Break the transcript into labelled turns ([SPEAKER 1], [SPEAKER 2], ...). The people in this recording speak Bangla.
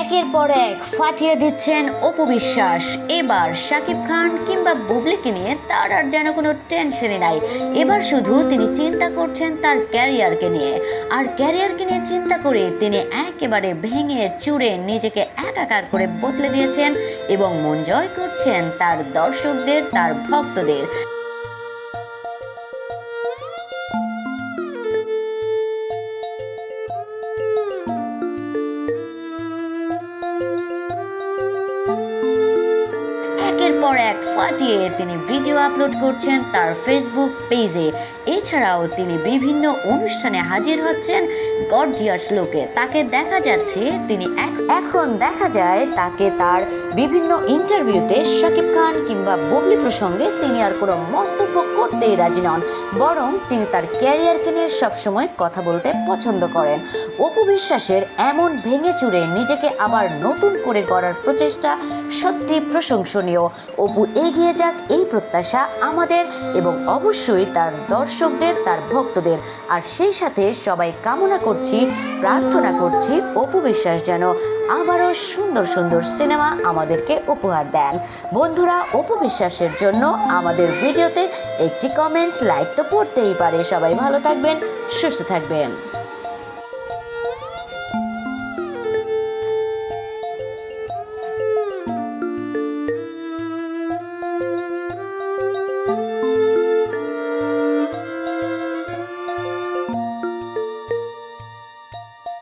[SPEAKER 1] একের পর এক ফাটিয়ে দিচ্ছেন অপু বিশ্বাস। এবার শাকিব খান কিংবা বুবলিকে নিয়ে তার আর যেন কোনো টেনশনই নাই। এবার শুধু তিনি চিন্তা করছেন তার ক্যারিয়ারকে নিয়ে। আর ক্যারিয়ারকে নিয়ে চিন্তা করে তিনি একেবারে ভেঙে চুড়ে নিজেকে একাকার করে বদলে দিয়েছেন এবং মন জয় করছেন তার দর্শকদের, তার ভক্তদের। এক ফাটিয়ে তিনি ভিডিও আপলোড করছেন তার ফেসবুক পেজে এছাড়াও তিনি বিভিন্ন অনুষ্ঠানে হাজির হচ্ছেন গর্জিয়াস লোকে তাকে দেখা যাচ্ছে, তিনি এখন দেখা যায় তাকে তার বিভিন্ন ইন্টারভিউতে শাকিব খান কিংবা বুবলি প্রসঙ্গে তিনি আর কোনো মন্তব্য করতেই রাজি নন। বরং তিনি তার ক্যারিয়ারকে নিয়ে সবসময় কথা বলতে পছন্দ করেন। অপু বিশ্বাসের এমন ভেঙে চুরে নিজেকে আবার নতুন করে গড়ার প্রচেষ্টা সত্যি প্রশংসনীয়। অপু এগিয়ে যাক এই প্রত্যাশা আমাদের এবং অবশ্যই তার দর্শকদের, তার ভক্তদের। আর সেই সাথে সবাই কামনা করছি, প্রার্থনা করছি অপু বিশ্বাস যেন আবারও সুন্দর সুন্দর সিনেমা আমাদেরকে উপহার দেন। বন্ধুরা, অপু বিশ্বাসের জন্য আমাদের ভিডিওতে একটি কমেন্ট লাইক তো পড়তেই পারে। সবাই ভালো থাকবেন, সুস্থ থাকবেন।